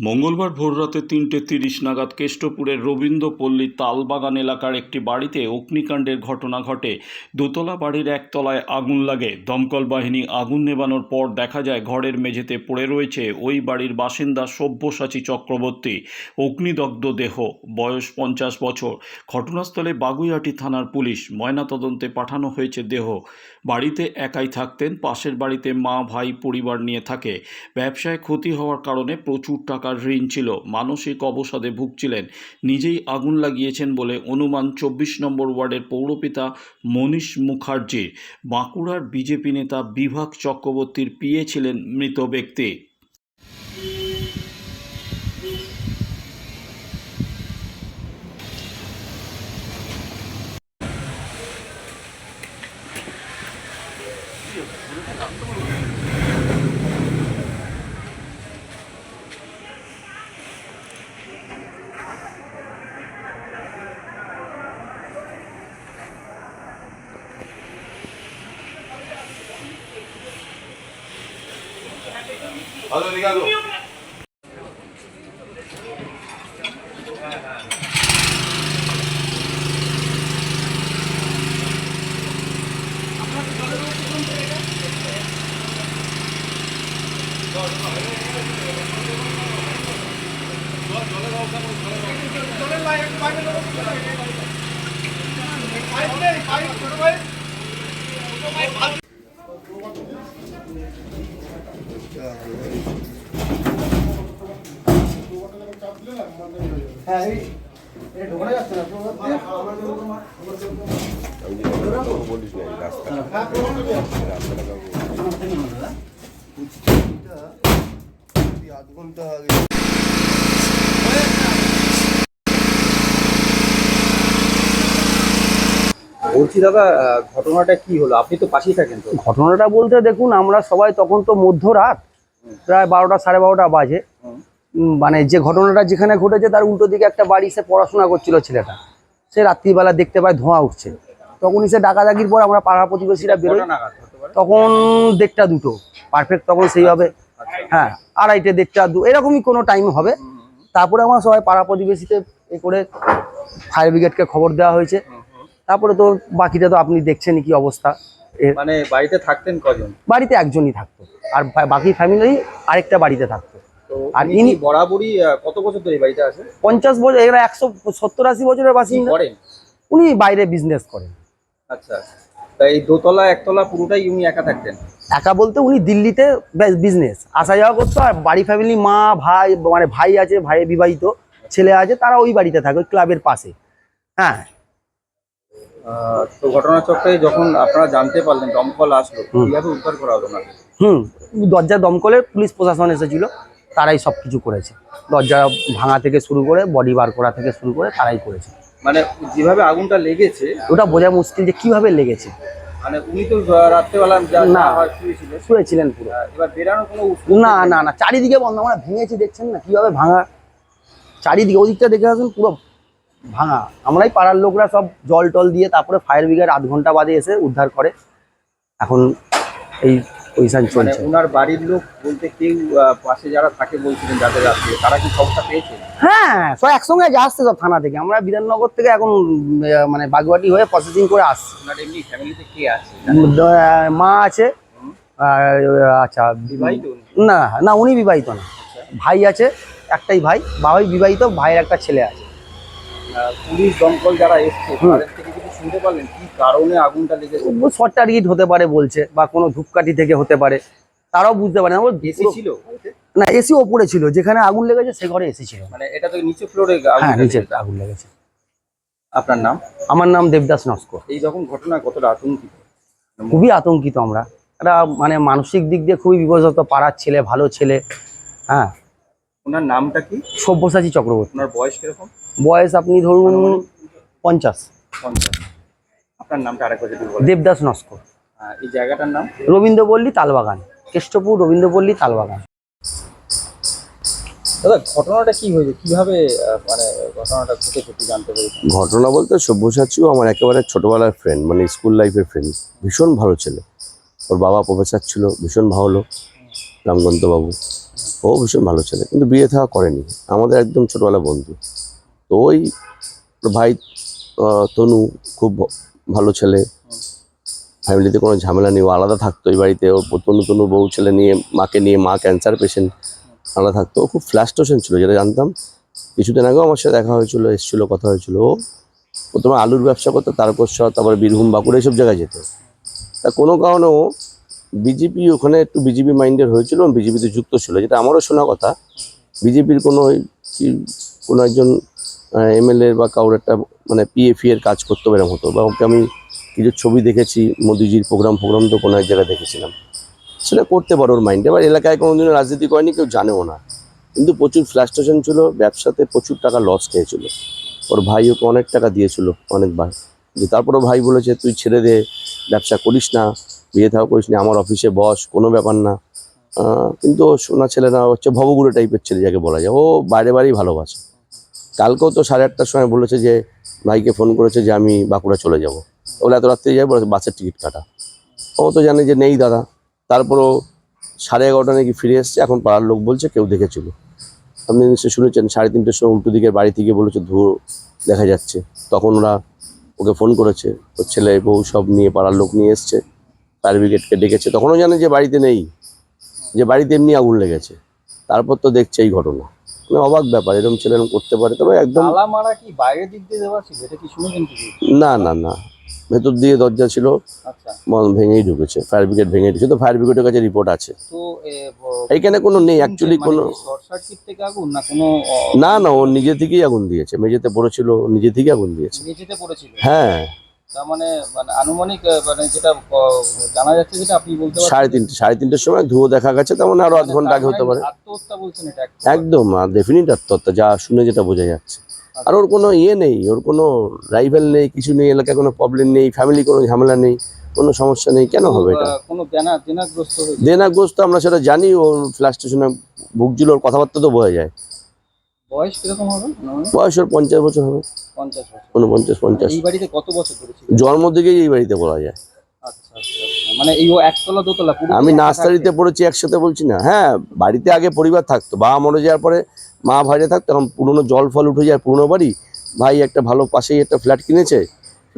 মঙ্গলবার ভোররাতে তিনটে তিরিশ নাগাদ কেষ্টপুরের রবীন্দ্রপল্লী তালবাগান এলাকার একটি বাড়িতে অগ্নিকাণ্ডের ঘটনা ঘটে। দোতলা বাড়ির একতলায় আগুন লাগে। দমকল বাহিনী আগুন নেভানোর পর দেখা যায়, ঘরের মেঝেতে পড়ে রয়েছে ওই বাড়ির বাসিন্দা সব্যসাচী চক্রবর্তী। অগ্নিদগ্ধ দেহ। বয়স পঞ্চাশ বছর। ঘটনাস্থলে বাগুইহাটি থানার পুলিশ ময়নাতদন্তে পাঠানো হয়েছে দেহ। বাড়িতে একাই থাকতেন। পাশের বাড়িতে মা, ভাই, পরিবার নিয়ে থাকে। ব্যবসায় ক্ষতি হওয়ার কারণে প্রচুর টাকার ঋণ ছিল। মানসিক অবসাদে ভুগছিলেন। নিজেই আগুন লাগিয়েছেন বলে অনুমান চব্বিশ নম্বর ওয়ার্ডের পৌরপিতা মনীষ মুখার্জি। বাঁকুড়ার বিজেপি নেতা বিভাগ চক্রবর্তীর পিয়ে ছিলেন মৃত ব্যক্তি। Obrigado. Thank you. হ্যাঁ এই এটা ঢোকানো যাচ্ছে না আধ ঘণ্টা আগে বলছি দাদা ঘটনাটা কি হলো? আপনি তো পাশেই থাকেন তো। ঘটনাটা বলতে দেখুন আমরা সবাই তখন তো মধ্যরাত। প্রায় বারোটা সাড়ে বারোটা বাজে। মানে যে ঘটনাটা যেখানে ঘটেছে তার উল্টো দিকে একটা বাড়ি সে পড়াশোনা করছিল ছেলেটা। সে রাত্রিবেলা দেখতে পায় ধোঁয়া উঠছে। তখনই সে ডাকাডাকির পর আমরা পাড়া প্রতিবেশীরা বেরোই। তখন দেড়টা দুটো। পারফেক্ট তখন সেইভাবে হ্যাঁ আড়াইটে দেড়টা দু এরকমই কোনো টাইম হবে। তারপরে আমরা সবাই পাড়া প্রতিবেশীতে এ করে ফায়ার ব্রিগেডকে খবর দেওয়া হয়েছে। তারপরে তো বাকিটা তো আপনি দেখছেন কি অবস্থা। মানে বাড়িতে থাকতেন কজন? বাড়িতে একজনই থাকতো। আর বাকি ফ্যামিলি আরেকটা বাড়িতে থাকতো। আর ইনি- বরাবরই কত বছর ধরে বাড়িতে আছে পঞ্চাশ বছর এরা একশো সত্তর আশি বছরের বাসিন্দা। করেন? উনি বাইরে বিজনেস করেন। আচ্ছা তা এই দোতলা একতলা পুরোটাই উনি একা থাকতেন? একা বলতে উনি দিল্লিতে বিজনেস আসা যাওয়া করতো আর বাড়ি ফ্যামিলি মা ভাই মানে ভাই আছে ভাই বিবাহিত ছেলে আছে তারা ওই বাড়িতে থাকে ওই ক্লাবের পাশে। হ্যাঁ তো ঘটনাচক্রে যখন আপনারা জানতে পারলেন দমকল আসলো কীভাবে উদ্ধার করা হলো না হুম দরজা দমকলের পুলিশ প্রশাসন এসেছিল তারাই সব কিছু করেছে। দরজা ভাঙা থেকে শুরু করে বডি বার করা থেকে শুরু করে তারাই করেছে। মানে যেভাবে আগুনটা লেগেছে ওটা বোঝা মুশকিল যে কীভাবে লেগেছে। মানে উনি তো রাত্রেবেলা না। না শুয়েছিলেন। শুয়েছিলেন পুরো। এবার বেরানো কোনো না না না চারিদিকে বন্ধ আমরা ভেঙেছি দেখছেন না কীভাবে ভাঙা? চারিদিকে ওদিকটা দেখে আসুন পুরো ভাঙা। আমরাই পাড়ার লোকরা সব জল টল দিয়ে তারপরে ফায়ার ব্রিগেড আধ ঘণ্টা বাদে এসে উদ্ধার করে। এখন এই পজিশন মানে চলছে। ওনার বাড়ির লোক বলতে কেউ পাশে যারা থাকে বলছিলেন যাদের রাত্রে তারা কি খবরটা পেয়েছে? হ্যাঁ সব একসঙ্গে যা আসছে সব থানা থেকে। আমরা বিধাননগর থেকে এখন মানে বাগুয়াটি হয়ে প্রসেসিং করে আসছি। ওনার এমনি ফ্যামিলিতে কে আছে? মা আছে। আচ্ছা বিবাহিত না না উনি বিবাহিত না। ভাই আছে একটাই ভাই। বাবাই বিবাহিত ভাইয়ের একটা ছেলে আছে। পুলিশ দমকল যারা এসছে তাদের থেকে কিছু শুনতে পারলেন? কি কারণে আগুনটা লেগেছে? শর্ট টার্গেট হতে পারে বলছে বা কোনো ধূপকাঠি থেকে হতে পারে। তারাও বুঝতে পারে না। এসি ছিল না এসি ওপরে ছিল। যেখানে আগুন লেগেছে সে ঘরে এসি ছিল। মানে এটা তো নিচে ফ্লোরে হ্যাঁ নিচে আগুন লেগেছে। আপনার নাম? আমার নাম দেবদাস নস্কর। এই যখন ঘটনা কতটা আতঙ্কিত? খুবই আতঙ্কিত আমরা। একটা মানে মানসিক দিক দিয়ে খুবই বিপর্যস্ত। পাড়ার ছেলে ভালো ছেলে হ্যাঁ। ওনার নামটা কি? সব্যসাচী চক্রবর্তী। ওনার বয়স কীরকম? বয়স আপনি ধরুন পঞ্চাশ। পঞ্চাশ। আপনার নামটা আরেকবার দেবদাস নস্কর। আহ, এই জায়গাটার নাম? রবীন্দ্রপল্লী তালবাগান কেষ্টপুর রবীন্দ্রপল্লী তালবাগান। দাদা ঘটনাটা কি হয়েছে? কীভাবে মানে ঘটনাটা ঘটেছে জানতে ঘটনা বলতে সব্যসাচীও আমার একেবারে ছোটবেলার ফ্রেন্ড মানে স্কুল লাইফের ফ্রেন্ড ভীষণ ভালো ছেলে। ওর বাবা প্রফেসর ছিল ভীষণ ভালো রামকান্ত বাবু ও ভীষণ ভালো ছেলে কিন্তু বিয়ে থাকা করেনি। আমাদের একদম ছোটবেলা বন্ধু। তো ওই ভাই তনু খুব ভালো ছেলে। ফ্যামিলিতে কোনো ঝামেলা নেই, ও আলাদা থাকতো এই বাড়িতে। ও তনু তনু বউ ছেলে নিয়ে, মাকে নিয়ে মা ক্যান্সার পেশেন্ট আলাদা থাকতো। ও খুব ফ্ল্যাস্টোশন ছিল, যেটা জানতাম। কিছুদিন আগেও আমার সাথে দেখা হয়েছিল, এসেছিল, কথা হয়েছিল। ও প্রথমে আলুর ব্যবসা করতো তারকেশ্বর তারপর বীরভূম, বাঁকুড়া, এইসব জায়গায় যেত। তা কোনো কারণে ও বিজেপি ওখানে একটু বিজেপি মাইন্ডের হয়েছিল বিজেপিতে যুক্ত ছিল, যেটা আমারও শোনা কথা। বিজেপির কোনো ওই কোনো একজন এমএলএ বা কারোর একটা মানে পিএফি এর কাজ করতে পারে হতো। বা ওকে আমি কিছু ছবি দেখেছি, মোদিজির প্রোগ্রাম ফোগ্রাম তো কোনো এক জায়গায় দেখেছিলাম। সেটা করতে পারো ওর মাইন্ডে এবার এলাকায় কোনোদিনও রাজনীতি করেনি, কেউ জানেও না। কিন্তু প্রচুর ফ্লাস্ট্রেশন ছিল, ব্যবসাতে প্রচুর টাকা লস খেয়েছিল। ওর ভাই ওকে অনেক টাকা দিয়েছিল অনেকবার। যে তারপরে ভাই বলেছে, তুই ছেড়ে দে, ব্যবসা করিস না, বিয়ে থাকা করিস না, আমার অফিসে বস, কোনো ব্যাপার না। কিন্তু সোনা ছেলে না হচ্ছে ভবগুড়ো টাইপের ছেলে যাকে বলা যায়। ও বাইরে বাড়িই ভালোবাসে। কালকেও তো সাড়ে আটটার সময় বলেছে যে ভাইকে ফোন করেছে যে আমি বাঁকুড়া চলে যাব। ওগুলো এত রাত্রে যাই, বলেছে, বাসের টিকিট কাটা। ও তো জানে যে নেই দাদা। তারপরও সাড়ে এগারোটা নাকি ফিরে এসছে, এখন পাড়ার লোক বলছে কেউ দেখেছিল। আপনি নিশ্চয়ই শুনেছেন, সাড়ে তিনটের সময় উল্টো দিকে বাড়ি থেকে বলেছে, ধুয়ো, দেখা যাচ্ছে। তখন ওরা ওকে ফোন করেছে, ওর ছেলে, বউ সব নিয়ে পাড়ার লোক নিয়ে এসছে ফায়ার ব্রিগেডকে ডেকেছে। তখনও জানে যে বাড়িতে নেই, যে বাড়িতে এমনি আগুন লেগেছে। তারপর তো দেখছে এই ঘটনা। মানে অবাক ব্যাপার এরকম ছেলে এরকম করতে পারে। তবে একদম তালা মারা কি বাইরের দিক দিয়ে দেওয়া ছিল এটা কি শুনেছেন কি না না না। ভেতর দিয়ে দরজা ছিল। আচ্ছা। ভেঙেই ঢুকেছে ফায়ার ব্রিগেড ভেঙে ঢুকেছে। তো ফায়ার ব্রিগেডের কাছে রিপোর্ট আছে। এইখানে কোনো নেই অ্যাকচুয়ালি মানে কোনো না না না ও নিজে থেকেই আগুন দিয়েছে। মেঝেতে পড়েছিল নিজে থেকেই আগুন দিয়েছে। হ্যাঁ। তার মানে মানে আনুমানিক মানে যেটা জানা যাচ্ছে যেটা আপনি বলতে পারছেন। সাড়ে তিনটে সাড়ে তিনটের সময় ধুয়ো দেখা গেছে তেমন আরও আধ ঘণ্টা আগে হতে পারে। আত্মহত্যা বলছেন এটা একদম। ডেফিনিট আত্মহত্যা যা শুনে যেটা বোঝা যাচ্ছে। আর ওর কোনো ইয়ে নেই ওর কোনো রাইভেল নেই কিছু নেই এলাকায় কোনো প্রবলেম নেই ফ্যামিলি কোনো ঝামেলা নেই কোনো সমস্যা নেই কেন হবে এটা? দেনাগ্রস্ত আমরা সেটা জানি ওর ফ্ল্যাশ স্টেশনে ভুগছিল ওর কথাবার্তা তো বোঝা যায়। বয়স কীরকম হবে? বয়স ওর পঞ্চাশ বছর হবে। পঞ্চাশ বছর। উনপঞ্চাশ পঞ্চাশ। এই বাড়িতে কত বছর ধরেছিল? জন্ম থেকেই এই বাড়িতে বলা যায়। আচ্ছা আচ্ছা আচ্ছা। মানে এই ও একতলা দোতলা পুরো আমি নার্সারিতে পড়েছি একসাথে বলছি না। হ্যাঁ বাড়িতে আগে পরিবার থাকতো। বাবা মরে যাওয়ার পরে মা ভাইরে থাকতো এখন পুরোনো জল ফল উঠে যায়। পুরোনো বাড়ি। ভাই একটা ভালো পাশেই একটা ফ্ল্যাট কিনেছে।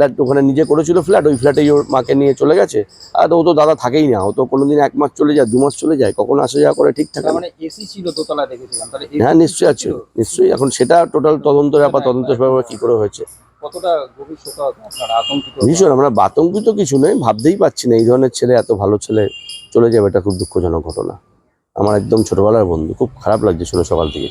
ফ্ল্যাট ওখানে নিজে করেছিল ফ্ল্যাট ওই ফ্ল্যাটেই ওর মাকে নিয়ে চলে গেছে। আর ও তো দাদা থাকেই না ও তো কোনোদিন এক মাস চলে যায় দু মাস চলে যায় কখন আসা যাওয়া করে ঠিক থাকে মানে এসি ছিল দোতলা দেখেছিলাম হ্যাঁ নিশ্চয়ই আছে নিশ্চয়ই এখন সেটা টোটাল তদন্ত ব্যাপার তদন্ত ব্যাপার কি করে হয়েছে। ভীষণ আমরা বাতঙ্কিত কিছু নয় ভাবতেই পাচ্ছি না এই ধরনের ছেলে এত ভালো ছেলে চলে যাবে এটা খুব দুঃখজনক ঘটনা। আমার একদম ছোটবেলার বন্ধু খুব খারাপ লাগছে শুনে সকাল থেকে।